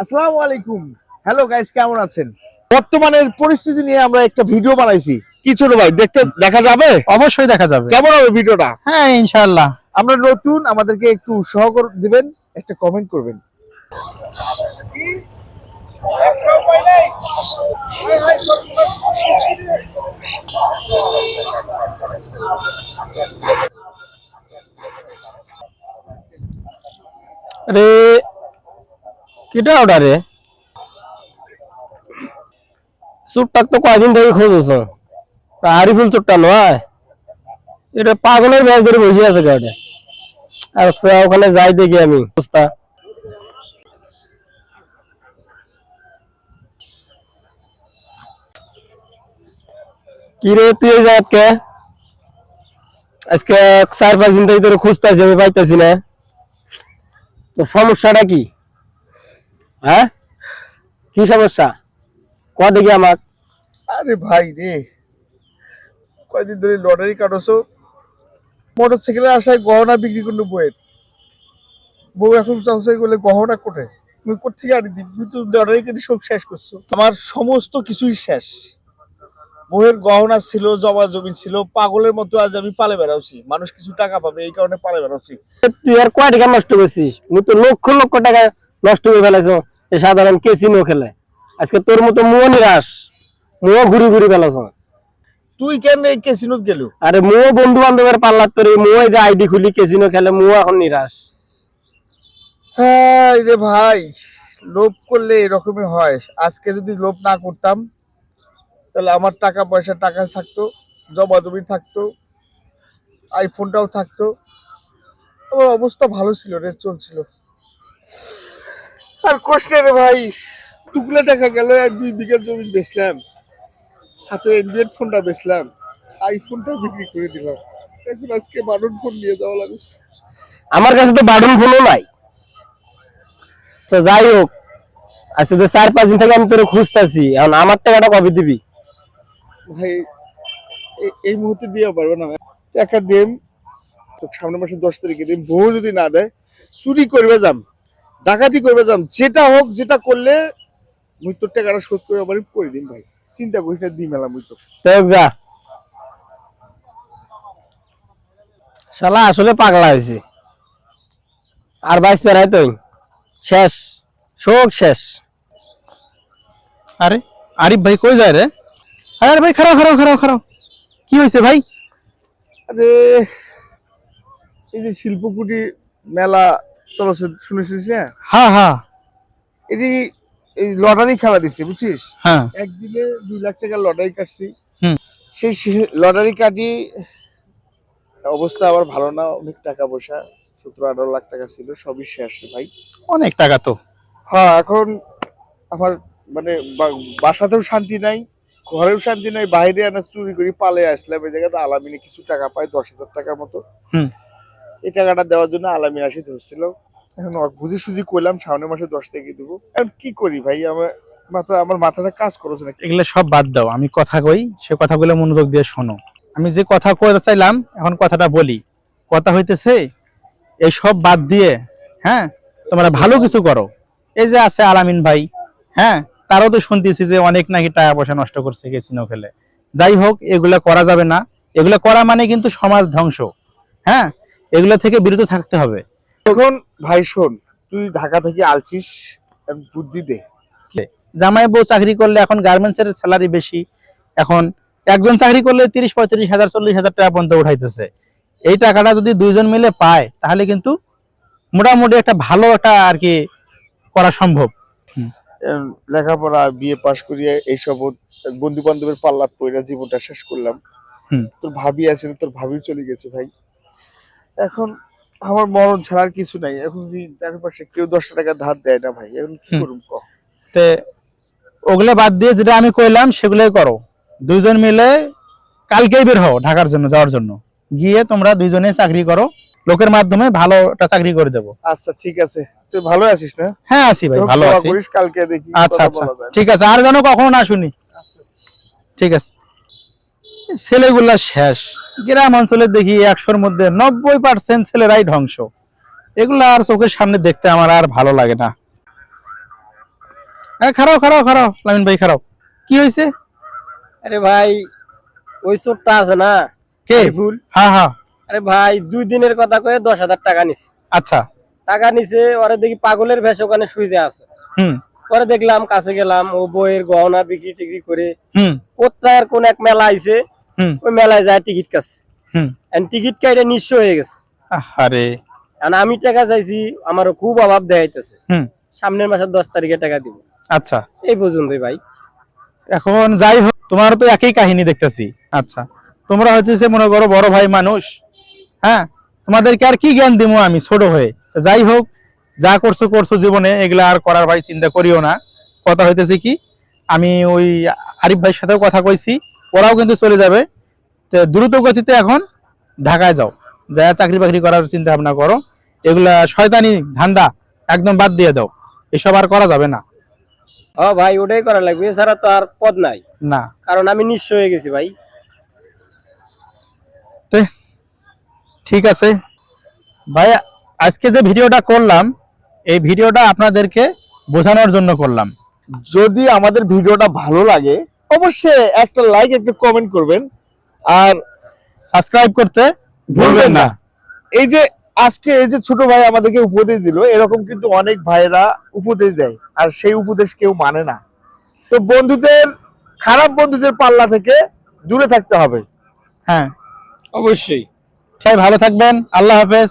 আসসালামু আলাইকুম। Hello guys কেমন আছেন? বর্তমানের পরিস্থিতি নিয়ে আমরা একটা ভিডিও বানাইছি। কি ছোট ভাই দেখতে দেখা যাবে? অবশ্যই দেখা যাবে। কেমন হবে ভিডিওটা হ্যাঁ ইনশাআল্লাহ। আমরা নতুন আমাদেরকে একটু উৎসাহ দিবেন একটা কমেন্ট করবেন। রে কিটা ওটা রে চুপটাক তো কয়দিন থেকে খোঁজছ আরিফুল চুপটা নয়? এটা পাগলের ব্যাগ ধরে বসে আছে গাড়িটা আচ্ছা ওখানে যাই দেখি আমি, অবস্থা। কি রে তুই এই জায়গা কে আজকে চার পাঁচ দিন তোর খুঁজতেছি আমি পাইতেছি না। তো সমস্যাটা কি? হ্যাঁ? কি সমস্যা? ক দেখি আমার? আরে ভাই রে কয়দিন ধরে লটারি কাটছো? মোটর সাইকেলে আসায় গহনা বিক্রি করল বইয়ের বউ এখন চাউসাই করলে গহনা কোটে তুমি কোথেকে আনি তুমি তো লটারি কেটে সব শেষ করছ। আমার সমস্ত কিছুই শেষ। বউয়ের গহনা ছিল জমা জমি ছিল পাগলের মতো আজ আমি পালে বেড়াচ্ছি। মানুষ কিছু টাকা পাবে এই কারণে পালে বেড়াচ্ছি। তুই আর কয় টাকা নষ্ট করছিস? মুই তো লক্ষ লক্ষ টাকা নষ্ট করে ফেলাইছো এই সাধারণ কেসিনো খেলে? আজকে তোর মতো মুও নিরাশ মুও ঘুরি ঘুরি ফেলাছ তুই কেন এই কেসিনোত গেলু? আরে মুও বন্ধু বান্ধবের পাল্লাত করে মুও যে আইডি খুলি কেসিনো খেলে মুও এখন নিরাশ। হ্যাঁ রে ভাই লোভ করলে এরকমই হয়। আজকে যদি লোভ না করতাম তাহলে আমার টাকা পয়সা টাকা থাকতো জমা জমি থাকতো আইফোনটাও থাকতো। আমার অবস্থা ভালো ছিল রে চলছিল। আর কষ্ট রে ভাই। টুকলে টাকা গেল এক দুই বিঘা জমি বেচলাম। হাতে অ্যান্ড্রয়েড ফোনটা বেচলাম। আইফোনটা বিক্রি করে দিলাম। এখন আজকে বাটন ফোন নিয়ে যাওয়া লাগছে। আমার কাছে তো বাটন ফোনও নাই। আচ্ছা যাই হোক আজকে তো চার পাঁচ দিন থেকে আমি তোর খুঁজতেছি। এখন আমার টাকাটা কবে দিবি? ভাই এই মুহূর্তে দিয়ে পারব না। টাকা দেম সামনের মাসে দশ তারিখে দেম। বউ যদি না দেয় চুরি করবে যাম ডাকাতি করবে যাম যেটা হোক যেটা করলে মুই তোর টাকাটা শোধ করে আবার করে দিন ভাই। চিন্তা করিস না দিই মেলা মুই তো যা। শালা আসলে পাগলা হয়েছে আর বাইশ পেরাই তুই শেষ শোক শেষ। আরে আরিফ ভাই কই যায় রে? আরে ভাই খারাপ খারাপ খারাপ খারাপ কি হয়েছে ভাই? আরে এই যে শিল্পকুটি মেলা চলছে শুনেছিস না? হ্যাঁ হ্যাঁ। এটি এই লটারি খেলা দিচ্ছে বুঝছিস? হ্যাঁ। একদিনে দুই লাখ টাকা লটারি কাটছি। সেই লটারি কাটি অবস্থা আবার ভালো না অনেক টাকা পয়সা সতেরো আঠারো লাখ টাকা ছিল সবই শেষ ভাই। অনেক টাকা তো। হ্যাঁ এখন আমার মানে বাসাতেও শান্তি নাই ঘরেও শান্তি নাই বাইরে আনা চুরি করি পালে আসলাম এই জায়গাতে আলামিনে কিছু টাকা পাই দশ হাজার টাকার মতো। হুম। এই টাকাটা দেওয়ার জন্য আলামিন আসি ধরছিল এখন বুঝি সুঝি করলাম সামনের মাসে দশ থেকে দেবো। এখন কি করি ভাই? আমার মাথা আমার মাথাটা কাজ করছে না এগুলো সব বাদ দাও, আমি কথা কই, সে কথাগুলো মনোযোগ দিয়ে শোনো। আমি যে কথা কইতে চাইলাম, এখন কথাটা বলি। কথা হইতেছে, এই সব বাদ দিয়ে হ্যাঁ তোমরা ভালো কিছু করো। এই যে আছে আলামিন ভাই হ্যাঁ তারও তো শুনতেছি যে অনেক নাকি টাকা পয়সা নষ্ট করছে গেছিনো খেলে। যাই হোক, এগুলা করা যাবে না। এগুলা করা মানে কিন্তু সমাজ ধ্বংস হ্যাঁ এগুলো থেকে বিরত থাকতে হবে। এখন ভাই শোন তুই ঢাকা থেকে আলছিস বুদ্ধি দে। জামাই বউ চাকরি করলে এখন গার্মেন্টস এর স্যালারি বেশি। এখন একজন চাকরি করলে তিরিশ পঁয়ত্রিশ হাজার চল্লিশ হাজার টাকা পর্যন্ত উঠাইতেছে। এই টাকাটা যদি দুইজন মিলে পায় তাহলে কিন্তু মোটামুটি একটা ভালো একটা আর কি করা সম্ভব। লেখাপড়া বিয়ে পাশ করিয়ে এইসব বন্ধু বান্ধবের পাল্লা পড়া জীবনটা শেষ করলাম। তোর ভাবি আছে তোর ভাবি চলে গেছে ভাই। এখন আমার মরণ ছাড়ার কিছু নাই। এখন যদি চারপাশে কেউ দশটা টাকা ধার দেয় না ভাই এখন কি হুম। করুম ক? তে ওগুলো বাদ দিয়ে যেটা আমি কইলাম সেগুলোই করো। দুইজন মিলে কালকেই বের হও ঢাকার জন্য যাওয়ার জন্য। গিয়ে তোমরা দুইজনে চাকরি করো। লোকের মাধ্যমে ভালো একটা চাকরি করে দেবো। আচ্ছা ঠিক আছে। তুই ভালো আছিস না? হ্যাঁ আছি ভাই ভালো আছি। কালকে দেখি আচ্ছা আচ্ছা। ঠিক আছে আর যেন কখনো না শুনি। ঠিক আছে। ছেলেগুলা শেষ। গ্রাম অঞ্চলে দেখি একশোর মধ্যে নব্বই পার্সেন্ট ছেলেরাই ধ্বংস। এগুলা আর চোখের সামনে দেখতে আমার আর ভালো লাগে না। হ্যাঁ খারাপ খারাপ খারাপ লামিন ভাই খারাপ কি হয়েছে? আরে ভাই ওই চোরটা আছে না? কে? ফুল হ্যাঁ হ্যাঁ আরে ভাই দুই দিনের কথা কয়ে দশ হাজার টাকা নিছে। আচ্ছা। টাকা নিছে ওরে দেখি পাগলের ভেষ ওখানে শুইতে আছে। হুম। পরে দেখলাম কাছে গেলাম ও বইয়ের গহনা বিক্রি টিক্রি করে হুম। কোথায় কোন এক মেলা আইছে ওই মেলায় যায় টিকিট কাছে টিকিট কাইটে নিঃস্ব হয়ে গেছে। আরে আমি টাকা চাইছি আমারও খুব অভাব দেখাইতেছে। সামনের মাসের দশ তারিখে টাকা দিব। আচ্ছা। এই পর্যন্তই ভাই। এখন যাই হোক তোমার তো একই কাহিনী দেখতেছি। আচ্ছা। তোমরা হচ্ছে মনে করো বড় ভাই মানুষ। হ্যাঁ? তোমাদেরকে আর কি জ্ঞান দিব আমি ছোট হয়ে? যাই হোক যা করছ করছ জীবনে এগুলা আর করার ভাই চিন্তা করিও না। কথা হইতেছে কি আমি ওই আরিফ ভাইয়ের সাথেও কথা কইছি। ওরাও কিন্তু চলে যাবে। তো দ্রুত গতিতে এখন ঢাকায় যাও। যা চাকরি বাকরি করার চিন্তা ভাবনা করো। এগুলা শয়তানি ধান্দা একদম বাদ দিয়ে দাও। এসব আর করা যাবে না। হ ভাই ওটাই করা লাগবে। এছাড়া তো আর পদ নাই। না। কারণ আমি নিঃস্ব হয়ে গেছি ভাই। ঠিক আছে। ভাই আজকে যে ভিডিওটা করলাম এই ভিডিওটা আপনাদেরকে বোঝানোর জন্য করলাম। যদি আমাদের ভিডিওটা ভালো লাগে অবশ্যই একটা লাইক একটু কমেন্ট করবেন। আর সাবস্ক্রাইব করতে ভুলবেন না। এই যে আজকে এই যে ছোট ভাই আমাদেরকে উপদেশ দিল এরকম কিন্তু অনেক ভাইয়েরা উপদেশ দেয় আর সেই উপদেশ কেউ মানে না। তো বন্ধুদের খারাপ বন্ধুদের পাল্লা থেকে দূরে থাকতে হবে। হ্যাঁ। অবশ্যই। সবাই ভালো থাকবেন আল্লাহ হাফেজ।